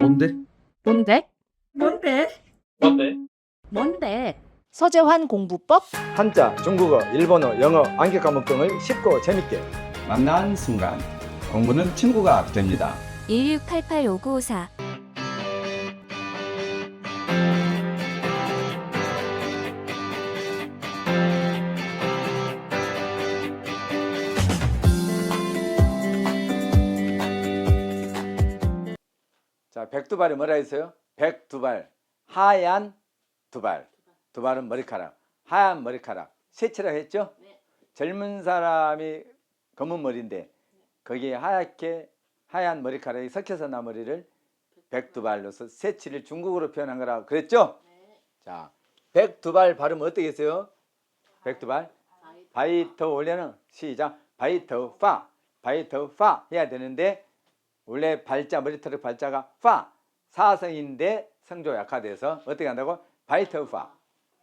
뭔데? 뭔데? 뭔데? 뭔데? 뭔데? 서재환 공부법 한자, 중국어, 일본어, 영어, 암기 과목 등을 쉽고 재밌게 만난 순간 공부는 친구가 됩니다. 1688-5954 백두발이 뭐라 했어요? 백두발, 하얀 두발. 두발은 머리카락, 하얀 머리카락. 세치라 했죠? 젊은 사람이 검은 머리인데 거기에 하얗게 하얀 머리카락이 섞여서 난 머리를 백두발로서 세치를 중국어로 표현한 거라고 그랬죠? 자, 백두발 발음 어떻게 했어요? 백두발 바이터 원래는 시작 바이터 파 바이터 파 해야 되는데 원래 발자 머리털의 발자가 파 사성인데 성조 약화돼서 어떻게 한다고? 바이터 파.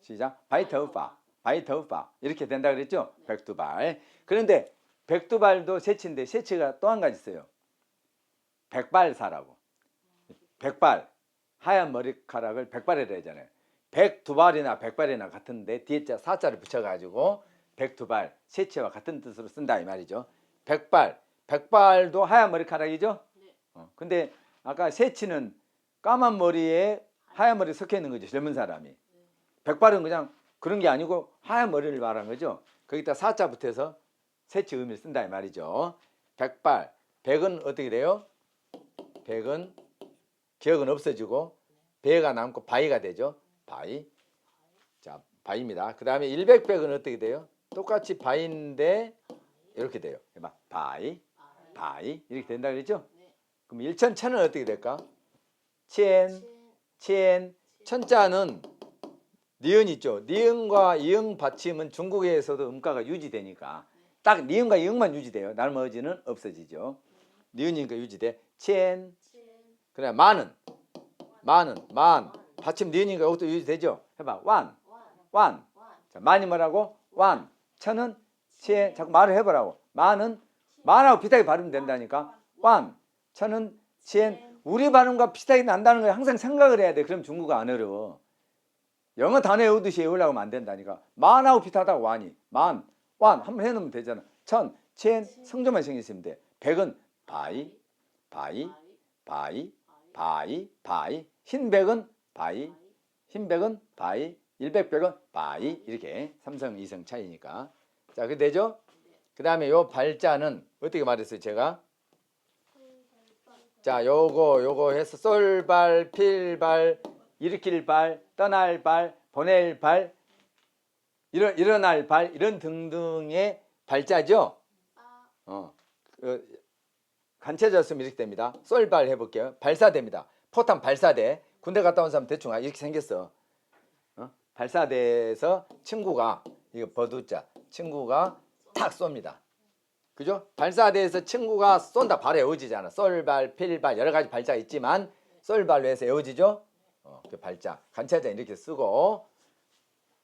시작. 바이터 파. 바이터 파. 이렇게 된다 그랬죠? 백두발. 그런데 백두발도 세치인데 세치가 또 한 가지 있어요. 백발사라고. 백발. 하얀 머리카락을 백발이라 하잖아요. 백두발이나 백발이나 같은데 뒤에 자 사자를 붙여가지고 백두발 세치와 같은 뜻으로 쓴다 이 말이죠. 백발. 백발도 하얀 머리카락이죠 어, 근데 아까 세치는 까만 머리에 하얀 머리 섞여 있는 거죠 젊은 사람이. 백발은 그냥 그런 게 아니고 하얀 머리를 말한 거죠. 거기다 사자 붙여서 세치 의미를 쓴다 이 말이죠. 백발. 백은 어떻게 돼요? 백은 기억은 없어지고 배가 남고 바위가 되죠. 바위. 자 바위입니다. 그 다음에 일백백은 어떻게 돼요? 똑같이 바위인데 이렇게 돼요. 해봐 바위. 바위. 이렇게 된다 그랬죠 그럼 일천천은 어떻게 될까? 첸, 첸, 천자는 니은 있죠. 니은과 이응 받침은 중국에서도 음가가 유지되니까 딱 니은과 이응만 유지돼요. 나머지는 없어지죠. 니은이니까 유지돼. 첸, 그래 만은, 만은, 만, 받침 니은이니까 이것도 유지되죠. 해봐 완, 완. 자, 만이 뭐라고? 완. 천은 첸. 자꾸 말을 해보라고. 만은 만하고 비슷하게 발음 된다니까. 완. 천은 첸 우리 발음과 비슷하게 난다는 걸 항상 생각을 해야 돼. 그럼 중국어 안 어려워. 영어 단어 외우듯이 외우려고 하면 안 된다니까. 만하고 비슷하다고 완이. 만, 완 한번 해놓으면 되잖아. 천, 첸 성조만 쓰면 돼. 백은 바이, 바이, 바이, 바이, 바이. 흰백은 바이, 흰백은 바이, 일백백은 바이 이렇게 삼성 이성 차이니까. 자, 그 되죠? 그 다음에 요 발자는 어떻게 말했어요, 제가? 자, 요거 요거 해서 쏠발, 필발, 일으킬 발, 떠날 발, 보낼 발, 일어, 일어날 발 이런 등등의 발자죠. 어, 그, 간체졌으면 이렇게 됩니다. 쏠발 해볼게요. 발사대입니다. 포탄 발사대. 군대 갔다 온 사람 대충 아, 이렇게 생겼어. 어? 발사대에서 친구가 이거 버두자 친구가 탁 쏩니다. 그죠? 발사대에서 친구가 쏜다 바로 에워지잖아. 쏠발, 필발 여러 가지 발자가 있지만 쏠발로 해서 에워지죠. 어, 그 발자 간체자 이렇게 쓰고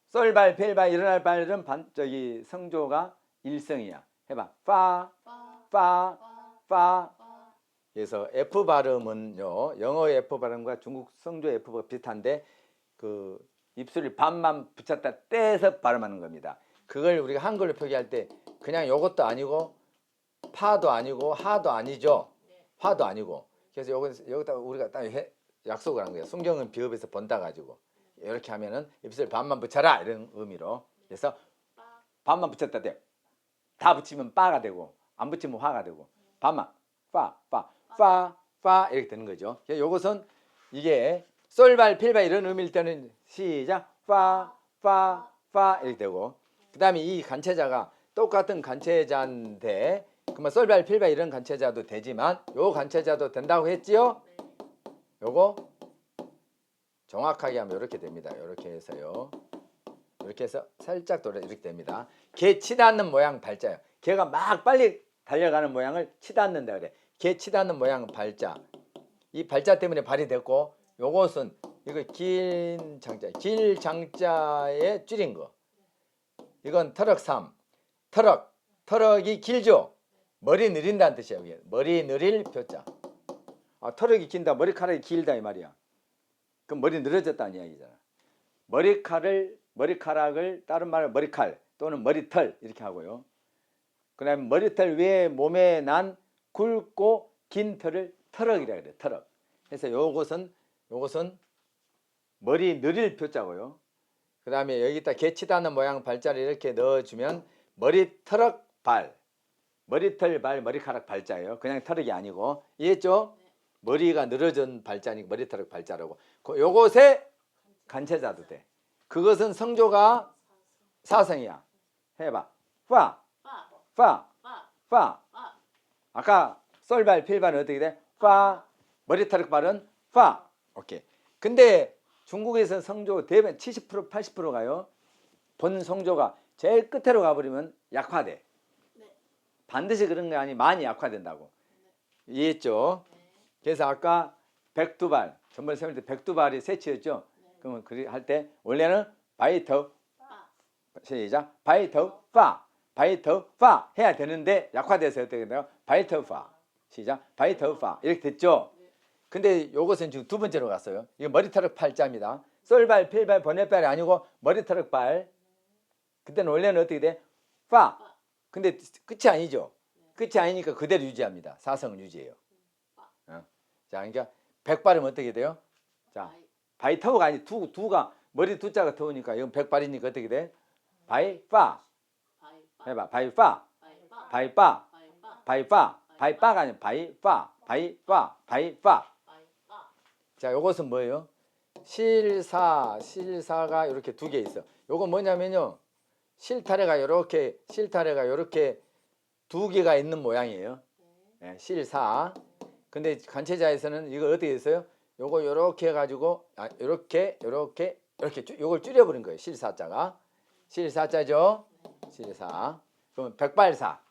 쏠발, 필발, 일어날 발은 반, 저기 성조가 일성이야. 해봐. 파, 파, 파. 그래서 F 발음은요. 영어 F 발음과 중국 성조 F가 비슷한데 그 입술을 반만 붙였다 떼서 발음하는 겁니다. 그걸 우리가 한글로 표기할 때 그냥 요것도 아니고 파도 아니고 하도 아니죠. 화도 아니고. 그래서 요거 여기다 우리가 딱 해, 약속을 한 거예요. 순경은 비읍에서 본다 가지고 이렇게 하면은 입술 반만 붙여라 이런 의미로. 그래서 반만 붙였다 돼. 다 붙이면 빠가 되고 안 붙이면 화가 되고 반만 파, 파, 파, 파 이렇게 되는 거죠. 요것은 이게 쏠발, 필발 이런 의미일 때는 시작 파, 파, 파 이렇게 되고 그 다음에 이 간체자가 똑같은 간체자인데 그러면 썰발 필발 이런 간체자도 되지만 요 간체자도 된다고 했지요? 요거 정확하게 하면 이렇게 됩니다. 이렇게 해서요. 이렇게 해서 살짝 돌아 이렇게 됩니다. 개 치닫는 모양 발자요. 개가 막 빨리 달려가는 모양을 치닫는다 그래. 개 치닫는 모양 발자. 이 발자 때문에 발이 됐고 요것은 이거 긴 장자, 길 장자에 줄인 거. 이건 터럭 3. 터럭. 터럭이 길죠. 머리 느린다는 뜻이에요. 이게. 머리 느릴 표자. 아, 털이 긴다, 머리카락이 길다 이 말이야. 그럼 머리 늘어졌다는 이야기잖아. 머리카락을 머리카락을 다른 말로 머리칼 또는 머리털 이렇게 하고요. 그 다음에 머리털 위에 몸에 난 굵고 긴 털을 털럭이라 그래. 털럭. 그래서 요것은 요것은 머리 느릴 표자고요. 그 다음에 여기다 개치다는 모양 발자를 이렇게 넣어주면 머리 털럭 발, 머리털 발, 머리카락 발자예요. 그냥 털럭이 아니고 이해했죠? 머리가 늘어진 발자니까 머리털럭 발자라고. 그 요것에 간체자도 돼. 그것은 성조가 사성이야. 해봐. 파, 파, 파. 아까 썰발, 필발은 어떻게 돼? 파. 머리털럭 발은 파. 오케이. 근데 중국에서 성조 대부분 70% 80% 가요. 본 성조가 제일 끝으로 가버리면 약화돼. 반드시 그런 게 아니 많이 약화된다고. 이해했죠? 그래서 아까 백두발 전번에 세울 때 백두발이 세치였죠. 그러면 그리 할 때 원래는 바이터 시작 바이터 파 바이터 파 해야 되는데 약화돼서 어떻게 돼요? 바이터 파 시작 바이터 파 이렇게 됐죠. 근데 요것은 지금 두 번째로 갔어요. 이거 머리털럭 팔자입니다. 썰발, 필발, 번외발이 아니고 머리털럭 발. 그때는 원래는 어떻게 돼? 파. 근데 끝이 아니죠. 끝이 아니니까 그대로 유지합니다. 사성을 유지해요. 어. 자, 그러니까 백발이면 어떻게 돼요? 자, 바이터가 아니 두 두가 머리 두자가 터우니까 이건 백발이니까 어떻게 돼? 바이파. 해봐. 바이파. 바이파. 바이파. 바이파가 아니라 바이파. 바이파. 바이파. 자, 요것은 뭐예요? 실사, 실사가 이렇게 두 개 있어. 요건 뭐냐면요. 실타래가 이렇게 실타래가 이렇게 두 개가 있는 모양이에요. 예, 실사. 근데 관체자에서는 이거 어떻게 했어요? 요거 요렇게 해 가지고 아 요렇게 요렇게 이렇게 쭈, 요걸 줄여 버린 거예요. 실사자가. 실사자죠? 실사. 그러면 백발사.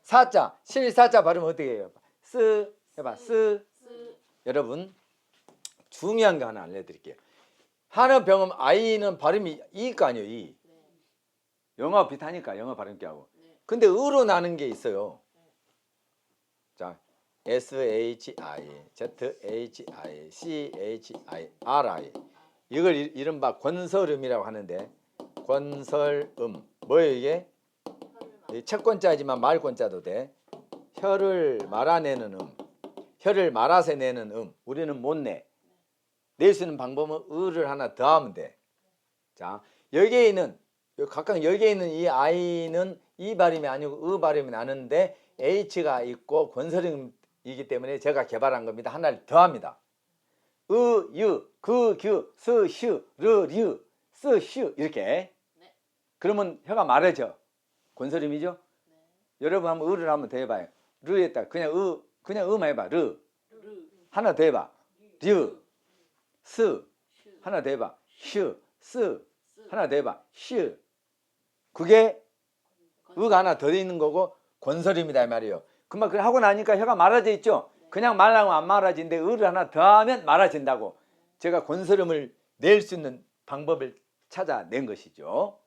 사자. 실사자 발음 어떻게 해요? 쓰 해봐. 쓰. 여러분 중요한 거 하나 알려드릴게요. 하는 병음 아이는 발음이 이거 아니에요. 이. 영어 비슷하니까 영어 발음기 하고. 근데 으로 나는 게 있어요. 자, S H I, Z H I, C H I, R I. 이걸 이- 이른바 권설음이라고 하는데 권설음 뭐예요 이게? 이 채권자지만 말권자도 돼. 혀를 말아내는 음, 혀를 말아서 내는 음. 우리는 못 내. 낼 수 있는 방법은 을을 하나 더 하면 돼. 자, 여기에 있는 요 각각 여기에 있는 이 아이는 이 발음이 아니고 으 발음이 나는데 H가 있고 권설음이기 때문에 제가 개발한 겁니다. 하나를 더 합니다. 으, 유, 그, 규, 스, 슈, 르, 류, 스, 슈 이렇게. 그러면 혀가 마르죠. 권설음이죠. 여러분 한번 으를 한번 더 해봐요. 르에다 그냥 으 그냥 으만 해봐. 르 하나 더 해봐. 류, 스 하나 더 해봐. 슈, 스 하나 더 해봐. 슈 그게 으가 하나 더 있는 거고 권설입니다 이 말이에요. 그만 그래 하고 나니까 혀가 말아져 있죠. 그냥 말하면 안 말아지는데 을을 하나 더 하면 말아진다고. 제가 권설음을 낼 수 있는 방법을 찾아낸 것이죠.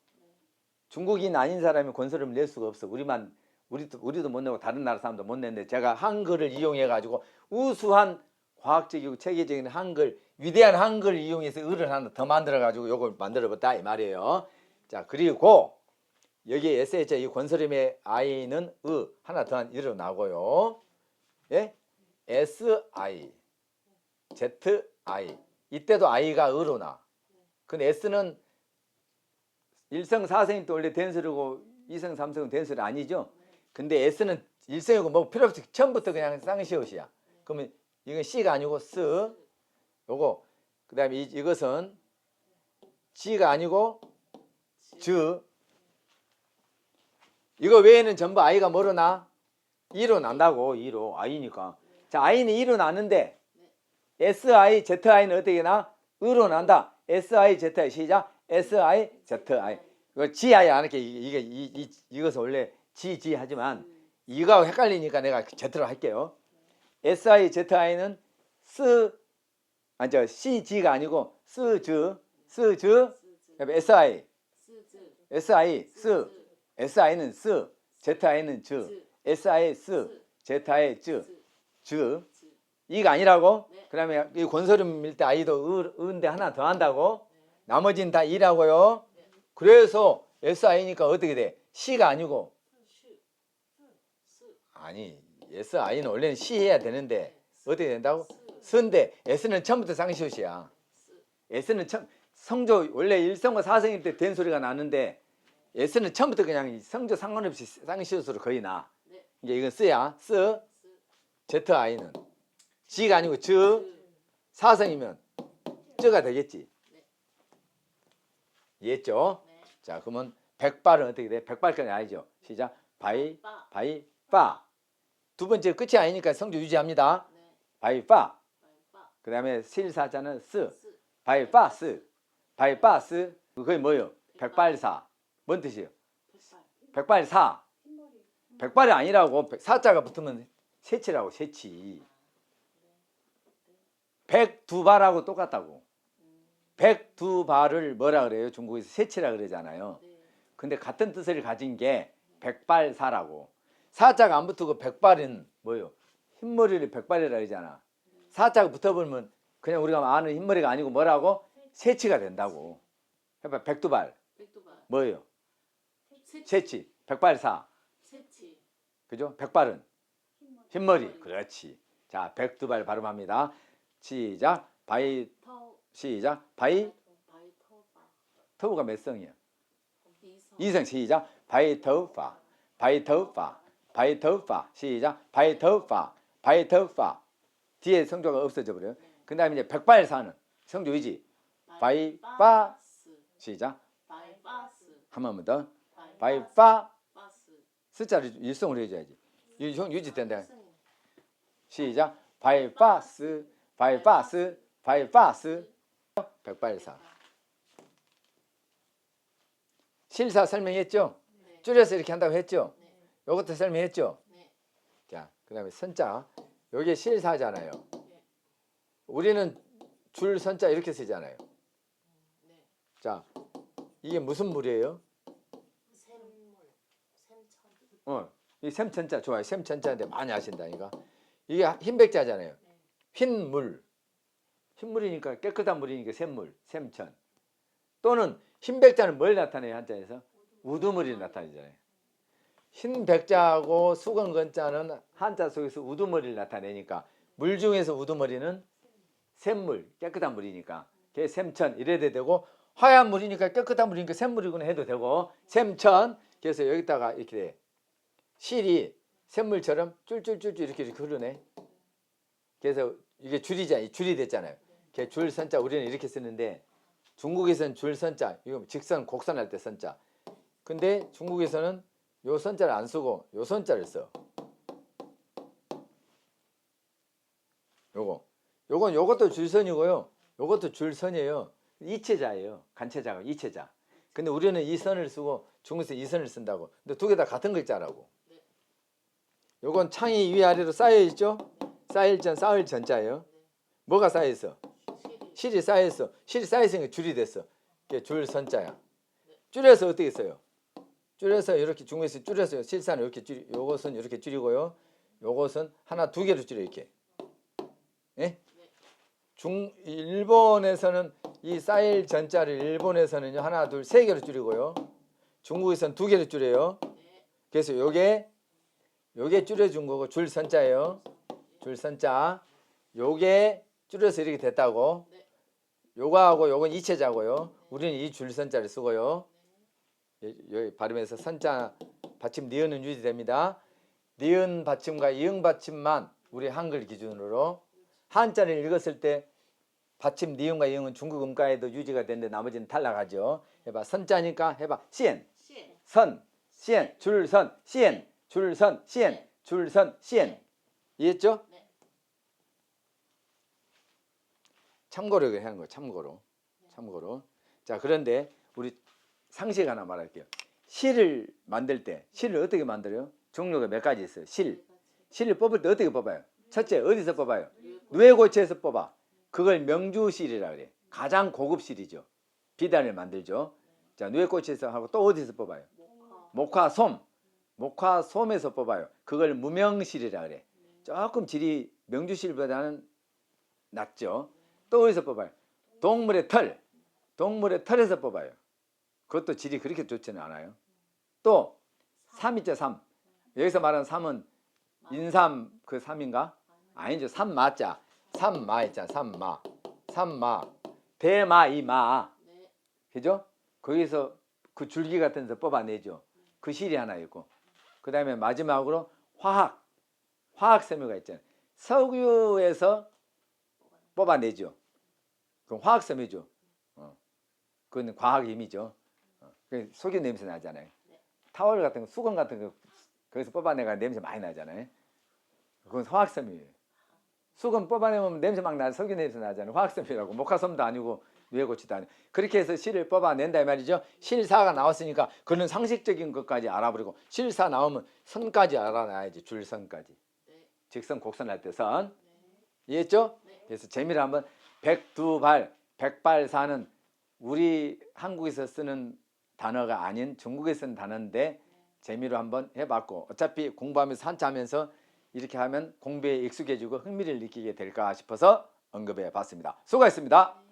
중국인 아닌 사람이 권설음을 낼 수가 없어. 우리만 우리도 우리도 못 내고 다른 나라 사람도 못 내는데 제가 한글을 이용해 가지고 우수한 과학적이고 체계적인 한글 위대한 한글을 이용해서 을을 하나 더 만들어 가지고 요걸 만들어 봤다 이 말이에요. 자 그리고 여기 SH 이 권설음의 I는 으 하나 더한 이로 나고요. 예? SI ZI 이때도 I가 으로 나. 근데 S는 일성 사성이 또 원래 dense르고 이성 삼성은 dense르 아니죠. 근데 S는 일성이고 뭐 필요 없이 처음부터 그냥 쌍시옷이야. 그러면 이건 C가 아니고 스. 요거 그 다음에 이, 이것은 G가 아니고 즈. 이거 외에는 전부 I가 뭐로 나? 2로 난다고 2로 I니까. 자 I는 2로 나는데 SI, ZI는 어떻게 나? 으로 난다. SI, ZI 시작. SI, ZI. 이거 GI 안 할게. 이게 이, 이, 이것은 원래 GG 하지만 이거 헷갈리니까 내가 Z로 할게요. SI, ZI는 스, 아니 저 CG가 아니고 스즈, 스즈, SI, SI, 스, SI는 스, ZI는 즈, SI 스, ZI 즈, 즈, 이가 아니라고? 그러면 이 권소름 밀때 아이도 을, 은데 하나 더 한다고? 나머지는 다 이라고요? 그래서 SI니까 어떻게 돼? C가 아니고? 아니 SI는 원래는 C 해야 되는데 어떻게 된다고? 스인데 S는 처음부터 쌍시옷이야. S는 처음 성조 원래 일성과 사성일 때 된 소리가 나는데 S는 처음부터 그냥 성조 상관없이 쌍시옷으로 거의 나. 이제 이건 쓰야. 쓰. ZI는 G가 아니고 즈. 사성이면 즈가 되겠지. 이해했죠? 자, 그러면 백발은 어떻게 돼? 백발까지 아니죠. 시작. 바이, 바이, 파. 두 번째 끝이 아니니까 성조 유지합니다. 바이, 파. 그 다음에 실사자는 스. 바이, 파, 스. 바이, 파, 스. 그게 뭐예요? 백발사. 뭔 뜻이에요? 백발 사. 백발이 아니라고. 백- 사자가 붙으면 세치라고, 세치. 백두발하고 똑같다고. 백두발을 뭐라 그래요? 중국에서 세치라 그러잖아요. 근데 같은 뜻을 가진 게 백발사라고. 사자가 안 붙고 백발은 뭐예요? 흰머리를 백발이라 그러잖아. 사자가 붙어버리면 그냥 우리가 아는 흰머리가 아니고 뭐라고? 세치가 된다고. 해봐, 백두발. 뭐예요? 세치. 백발사. 그죠? 백발은 흰머리. 그렇지. 자, 백두발 발음합니다. 시작. 바이 시작. 바이 터우가 몇 성이야? 이성 시작. 바이 터우파. 바이 터우파. 바이 터우파. 시작. 바이 터우파. 바이 터우파. 뒤에 성조가 없어져 버려요. 그다음에 이제 백발사는 성조 유지. 바이 빠 시작. 한 번만 더. 바이 빠 숫자를 일성으로 해줘야지. 유- 형 유지된다. 시작. 바이바스, 바이바스, 바이바스. 백발사. 실사 설명했죠? 줄여서 이렇게 한다고 했죠? 요것도 설명했죠? 자, 그 다음에 선자. 요게 실사잖아요. 우리는 줄 선자 이렇게 쓰잖아요. 자, 이게 무슨 물이에요? 어, 이 샘천자 좋아요. 샘천자인데 많이 아신다니까. 이게 흰백자잖아요. 흰 물. 흰물이니까 깨끗한 물이니까 샘물, 샘천. 또는 흰백자는 뭘 나타내요 한자에서? 우두머리를 나타내잖아요. 흰백자하고 수건건자는 한자 속에서 우두머리를 나타내니까 물 중에서 우두머리는 샘물, 깨끗한 물이니까 그게 샘천 이래야 되고 하얀 물이니까 깨끗한 물이니까 샘물이구나 해도 되고 샘천 그래서 여기다가 이렇게 돼. 실이 샘물처럼 쫄쫄쫄쫄 이렇게 이렇게 흐르네. 그래서 이게 줄이자, 줄이 됐잖아요. 그줄 선자 우리는 이렇게 쓰는데 중국에서는 줄 선자, 이거 직선 곡선 할 때 선자. 근데 중국에서는 요 선자를 안 쓰고 요 선자를 써. 요거. 요건 요것도 줄선이고요. 요것도 줄선이에요. 이체자예요. 간체자가 이체자. 근데 우리는 이 선을 쓰고 중국에서 이 선을 쓴다고. 근데 두 개 다 같은 글자라고. 요건 창이 위아래로 쌓여 있죠? 쌓일 전 쌓을 전자예요. 뭐가 쌓여 있어? 실이 쌓여 있어. 실이 쌓여 있으니까 줄이 됐어. 그게 줄 선자야. 줄여서 어떻게 써요? 줄여서 이렇게 중국에서 줄여서 실사는 이렇게 줄 요것은 이렇게 줄이고요. 요것은 하나 두 개로 줄여 이렇게. 예? 중 일본에서는 이 쌓일 전자를 일본에서는요 하나 둘 세 개로 줄이고요. 중국에서는 두 개로 줄여요. 그래서 요게 요게 줄여준 거고 줄 선자예요. 줄 선자. 요게 줄여서 이렇게 됐다고. 요거하고 요건 이체자고요. 우리는 이 줄 선자를 쓰고요. 예, 여기 발음에서 선자 받침 니은은 유지됩니다. 니은 받침과 이응 받침만 우리 한글 기준으로 한자를 읽었을 때 받침 니은과 이응은 중국 음가에도 유지가 되는데 나머지는 탈락하죠. 해봐 선자니까 해봐 시엔 선 시엔 줄선 시엔 줄선 시엔. 줄선 시엔. 이해했죠? 참고로 이렇게 하는 거 참고로. 참고로. 자 그런데 우리 상식 하나 말할게요. 실을 만들 때 실을 어떻게 만들어요? 종류가 몇 가지 있어요? 실. 실을 뽑을 때 어떻게 뽑아요? 첫째 어디서 뽑아요? 누에고체에서 뽑아. 그걸 명주실이라 그래 가장 고급 실이죠. 비단을 만들죠. 자 누에고체에서 하고 또 어디서 뽑아요? 목화 솜 목화솜에서 뽑아요 그걸 무명실이라 그래 조금 질이 명주실보다는 낫죠. 또 어디서 뽑아요? 동물의 털. 동물의 털에서 뽑아요. 그것도 질이 그렇게 좋지는 않아요. 또 삼이죠, 삼. 여기서 말하는 삼은 인삼 그 삼인가? 아니죠. 삼마자. 삼마 있잖아. 삼마. 삼마. 대마 이마. 그죠? 거기서 그 줄기 같은 데서 뽑아내죠. 그 실이 하나 있고. 그 다음에 마지막으로 화학. 화학 섬유가 있잖아요. 석유에서 뽑아내죠. 그럼 화학 섬유죠. 어. 그건 과학 힘이죠. 어. 그 석유 냄새 나잖아요. 타월 같은 거, 수건 같은 거 거기서 뽑아내가 냄새 많이 나잖아요. 그건 화학 섬유예요. 수건 뽑아내면 냄새 막 나, 석유 냄새 나잖아요. 화학 섬유라고 목화솜도 아니고 뇌고치도 아니고 그렇게 해서 실을 뽑아낸다 이 말이죠. 실사가 나왔으니까 그는 상식적인 것까지 알아버리고 실사 나오면 선까지 알아놔야지 줄선까지. 직선 곡선 할 때 선. 이해했죠? 그래서 재미를 한번 백두발, 백발사는 우리 한국에서 쓰는 단어가 아닌 중국에 쓰는 단어인데 재미로 한번 해봤고 어차피 공부하면서 한자하면서 이렇게 하면 공부에 익숙해지고 흥미를 느끼게 될까 싶어서 언급해 봤습니다. 수고하셨습니다.